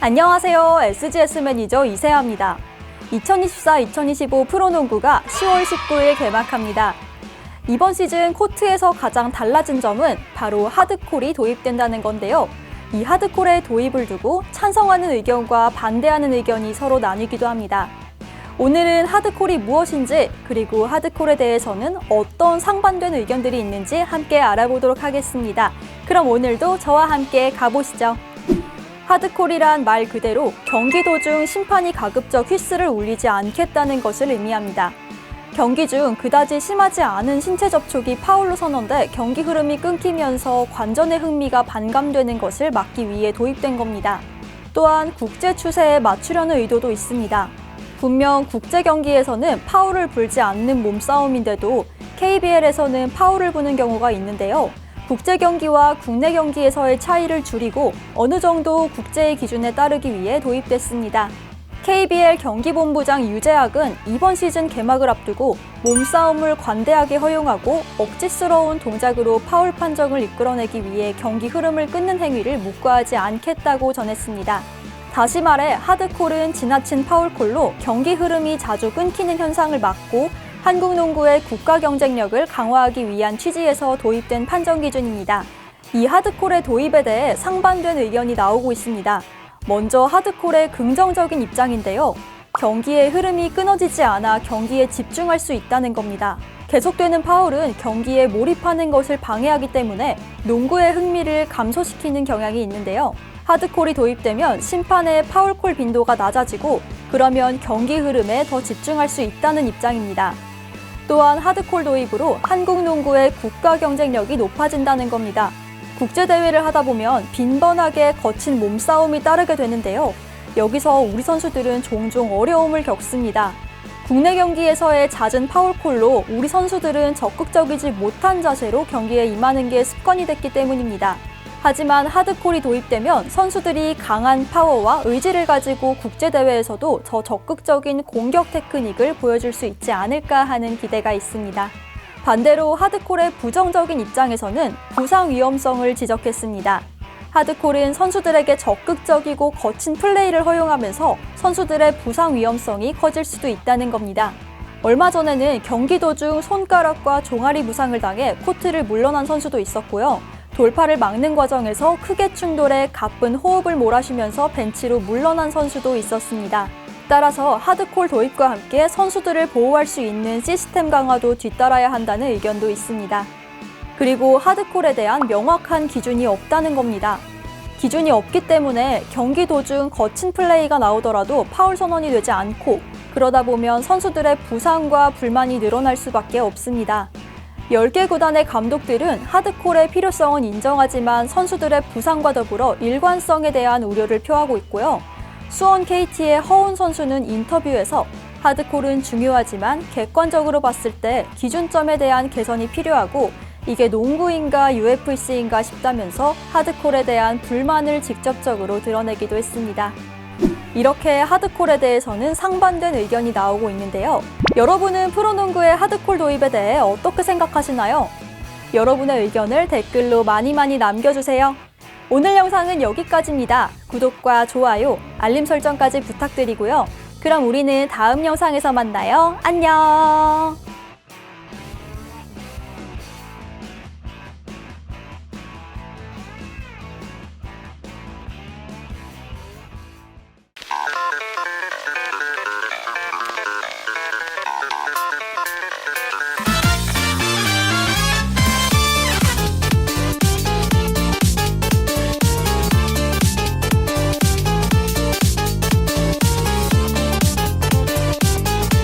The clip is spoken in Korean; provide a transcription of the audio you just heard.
안녕하세요. SGS 매니저 이세아입니다. 2024-2025 프로농구가 10월 19일 개막합니다. 이번 시즌 코트에서 가장 달라진 점은 바로 하드콜이 도입된다는 건데요. 이 하드콜의 도입을 두고 찬성하는 의견과 반대하는 의견이 서로 나뉘기도 합니다. 오늘은 하드콜이 무엇인지 그리고 하드콜에 대해서는 어떤 상반된 의견들이 있는지 함께 알아보도록 하겠습니다. 그럼 오늘도 저와 함께 가보시죠. 하드콜이란 말 그대로 경기 도중 심판이 가급적 휘스를 울리지 않겠다는 것을 의미합니다. 경기 중 그다지 심하지 않은 신체 접촉이 파울로 선언돼 경기 흐름이 끊기면서 관전의 흥미가 반감되는 것을 막기 위해 도입된 겁니다. 또한 국제 추세에 맞추려는 의도도 있습니다. 분명 국제 경기에서는 파울을 불지 않는 몸싸움인데도 KBL에서는 파울을 부는 경우가 있는데요. 국제 경기와 국내 경기에서의 차이를 줄이고 어느 정도 국제의 기준에 따르기 위해 도입됐습니다. KBL 경기본부장 유재학은 이번 시즌 개막을 앞두고 몸싸움을 관대하게 허용하고 억지스러운 동작으로 파울 판정을 이끌어내기 위해 경기 흐름을 끊는 행위를 묵과하지 않겠다고 전했습니다. 다시 말해 하드콜은 지나친 파울콜로 경기 흐름이 자주 끊기는 현상을 막고 한국 농구의 국가 경쟁력을 강화하기 위한 취지에서 도입된 판정 기준입니다. 이 하드콜의 도입에 대해 상반된 의견이 나오고 있습니다. 먼저 하드콜의 긍정적인 입장인데요. 경기의 흐름이 끊어지지 않아 경기에 집중할 수 있다는 겁니다. 계속되는 파울은 경기에 몰입하는 것을 방해하기 때문에 농구의 흥미를 감소시키는 경향이 있는데요. 하드콜이 도입되면 심판의 파울콜 빈도가 낮아지고 그러면 경기 흐름에 더 집중할 수 있다는 입장입니다. 또한 하드콜 도입으로 한국 농구의 국가 경쟁력이 높아진다는 겁니다. 국제대회를 하다 보면 빈번하게 거친 몸싸움이 따르게 되는데요. 여기서 우리 선수들은 종종 어려움을 겪습니다. 국내 경기에서의 잦은 파울콜로 우리 선수들은 적극적이지 못한 자세로 경기에 임하는 게 습관이 됐기 때문입니다. 하지만 하드콜이 도입되면 선수들이 강한 파워와 의지를 가지고 국제대회에서도 더 적극적인 공격 테크닉을 보여줄 수 있지 않을까 하는 기대가 있습니다. 반대로 하드콜의 부정적인 입장에서는 부상 위험성을 지적했습니다. 하드콜은 선수들에게 적극적이고 거친 플레이를 허용하면서 선수들의 부상 위험성이 커질 수도 있다는 겁니다. 얼마 전에는 경기 도중 손가락과 종아리 부상을 당해 코트를 물러난 선수도 있었고요. 돌파를 막는 과정에서 크게 충돌해 가쁜 호흡을 몰아쉬면서 벤치로 물러난 선수도 있었습니다. 따라서 하드콜 도입과 함께 선수들을 보호할 수 있는 시스템 강화도 뒤따라야 한다는 의견도 있습니다. 그리고 하드콜에 대한 명확한 기준이 없다는 겁니다. 기준이 없기 때문에 경기 도중 거친 플레이가 나오더라도 파울 선언이 되지 않고 그러다 보면 선수들의 부상과 불만이 늘어날 수밖에 없습니다. 10개 구단의 감독들은 하드콜의 필요성은 인정하지만 선수들의 부상과 더불어 일관성에 대한 우려를 표하고 있고요. 수원 KT의 허운 선수는 인터뷰에서 하드콜은 중요하지만 객관적으로 봤을 때 기준점에 대한 개선이 필요하고 이게 농구인가 UFC인가 싶다면서 하드콜에 대한 불만을 직접적으로 드러내기도 했습니다. 이렇게 하드콜에 대해서는 상반된 의견이 나오고 있는데요. 여러분은 프로농구의 하드콜 도입에 대해 어떻게 생각하시나요? 여러분의 의견을 댓글로 많이 많이 남겨주세요. 오늘 영상은 여기까지입니다. 구독과 좋아요, 알림 설정까지 부탁드리고요. 그럼 우리는 다음 영상에서 만나요. 안녕!